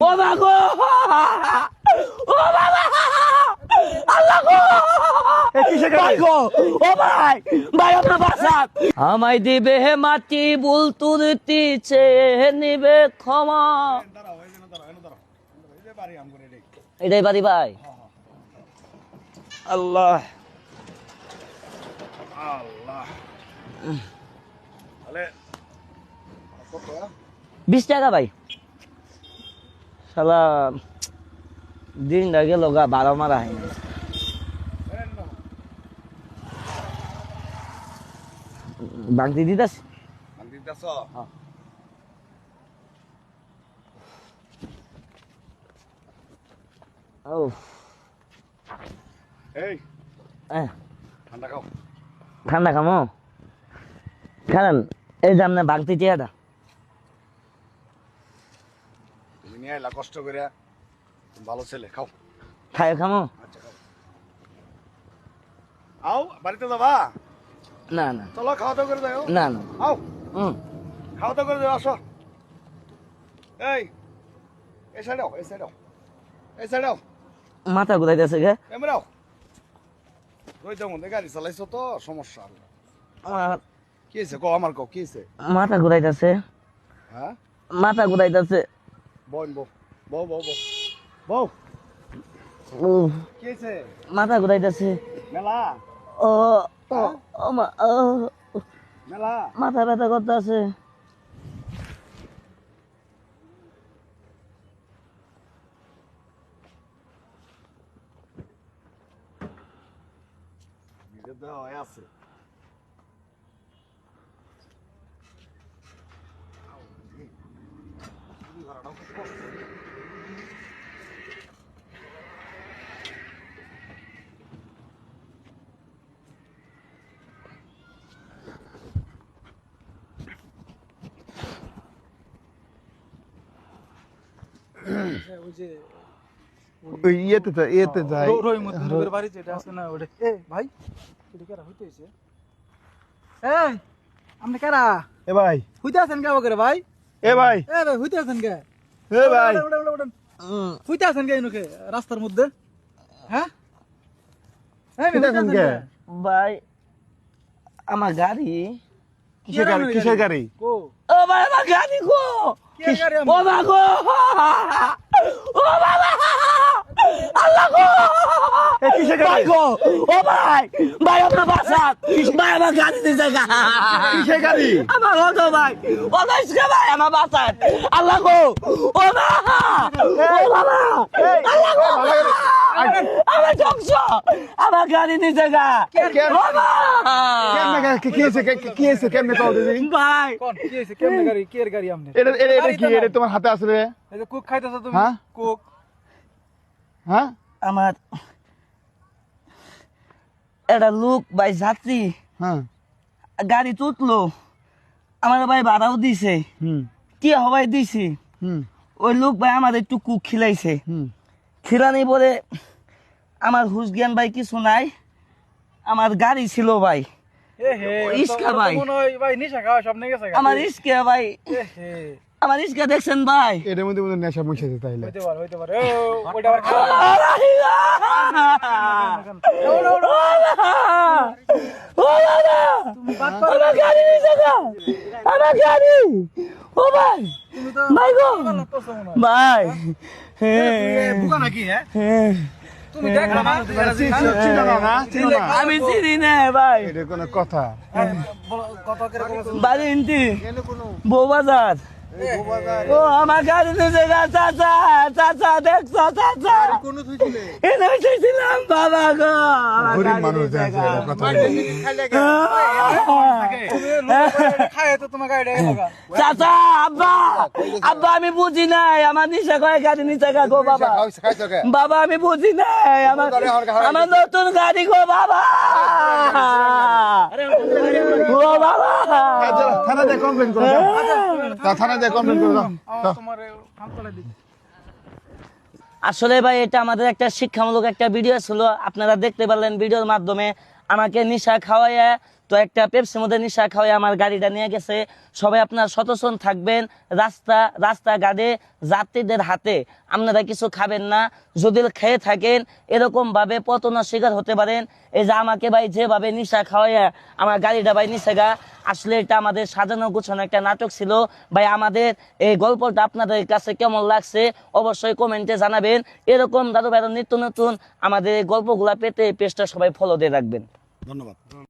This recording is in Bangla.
ও মা গো! ও বাবা আল্লাহ গো! ও ভাই! ভাই আপনার বাসাত! আমায় দিবে হে মাটি বুল তুলতিছে নিবে ক্ষমা। এটাই বাড়ি ভাই। আল্লাহ। বিশ টাকা ভাই। শালা দিনটা গেল গা বারো মারা হয়। না বাংতি দিতাস ঠান্ডা খাও। ঠান্ডা খামো খান এই যে আপনার বাংতি টিয়াটা তুমি নিয়ে কষ্ট করে ভালো ছেলে খাও। খাই খামো? আচ্ছা খাও। আও বাড়িতে যাবা? না না। চলো খাওয়া দাওয়া করে যাও। না না। আও। হুম খাওয়া দাওয়া করে যাও আসো। এই এই এই সাইড আও এই সাইড আও মাথা ঘুরাইতেছে গে। আও। রইতে মধ্যে গাড়ি চালাইছো তো সমস্যা আমার কি হয়েছে কো আমার কো কি হয়েছে মাথা ঘুরাইতেছে। হ্যাঁ? মাথা ঘুরাইতেছে। মাথা ঘুরাইতেছে মেলা ও ও ও মা ও মেলা মাথা ব্যথা করতেছে নিজের দেহ হয়ে ওই ইয়েতে তো ইয়েতে বাড়ি যেটা আছে না ওটা। এ ভাই এটা কেরা হইতে হইছে এই আপনি কেরা? এ ভাই। হইতে আছেন কে করে ভাই? এ ভাই। এ ভাই হইতে আছেন কে? এ ভাই। হইতে আছেন কে ইনুকে রাস্তার মধ্যে? হ্যাঁ? ভাই আমার গাড়ি। কিসের গাড়ি? কিসের গাড়ি? ও ভাই আমার গাড়ি গো! ও মা গো! ও বাবা! আল্লাহ গো ভাই গাড়ি? গো ও ভাই ভাই ভাই আমার গাড়ি দিতে গা কিসের গাড়ি? আমার অটো ভাই। অটো ভাই আমার বাসাত। আল্লাহ গো ও বাবা আল্লাহ গো আমার ধ্বংস। আমার গাড়ি গা ভাই। এটা কি? এটা তোমার হাতে আছে রে কুক খাইতেছ তুমি? হ্যাঁ? কুক হ্যাঁ? আমার একটা লোক ভাই যাত্রী হ্যাঁ। গাড়ি তুটলো আমার ভাই ভাড়াও দিছে। কি হবাই দিছি? ওই লোক ভাই আমার একটু কুক খিলাইছে। হুম। খিলানি বলে আমার হুশ জ্ঞান ভাই কিছু নাই আমার গাড়ি ছিল ভাই। ইস্কা ভাই। ভাই নিশা খাওয়া সব নিয়ে গেছে গা। আমার ইস্কে ভাই। আমার ইস্কে দেখছেন ভাই এটার মধ্যে মধ্যে নেশা মুছেছে তাইলে হইতে পারে হইতে পারে ও ওইটা আবার খাওয়া আমার গাড়ি নিচে। আমার গাড়ি ও ভাই ভাই গো মনে হয়। ভাই বুকা নাকি হ্যাঁ হ্যাঁ আমি চিনি না ভাই কোনো কথা বাড়ি ইন্টি বৌবাজার ও আমার গাড়ি নিচে গা চাচা চাচা দেখছ চাচা? বাবা গো চাচা আব্বা আব্বা আমি বুঝি নাই আমার নিচে কয় গাড়ি নিচে গা গো বাবা। বাবা আমি বুঝি নাই আমার আমার নতুন গাড়ি গো বাবা। ও বাবা। থানাতে কমপ্লেন করো। কমপ্লেন করো। তোমার দিই। আসলে ভাই এটা আমাদের একটা শিক্ষামূলক একটা ভিডিও ছিল। আপনারা দেখতে পারলেন ভিডিওর মাধ্যমে আমাকে নিশা খাওয়াইয়া তো একটা পেপসির মধ্যে নিশা খাওয়াই আমার গাড়িটা নিয়ে গেছে। সবাই আপনার সচেতন থাকবেন। রাস্তা, রাস্তাঘাটে যাত্রীদের হাতে আপনারা কিছু খাবেন না। যদি খেয়ে থাকেন এরকম ভাবে পতনের শিকার হতে পারেন। এই যে আমাকে ভাই যেভাবে নিশা খাওয়াইয়া আমার গাড়িটা ভাই নিচে গা। আসলে এটা আমাদের সাজানো গুছানো একটা নাটক ছিল। ভাই, আমাদের এই গল্পটা আপনাদের কাছে কেমন লাগছে অবশ্যই কমেন্টে জানাবেন। এরকম দাদু ভাই নিত্য নতুন আমাদের গল্পগুলা পেতে পেজটা সবাই ফলো দিয়ে রাখবেন। ধন্যবাদ।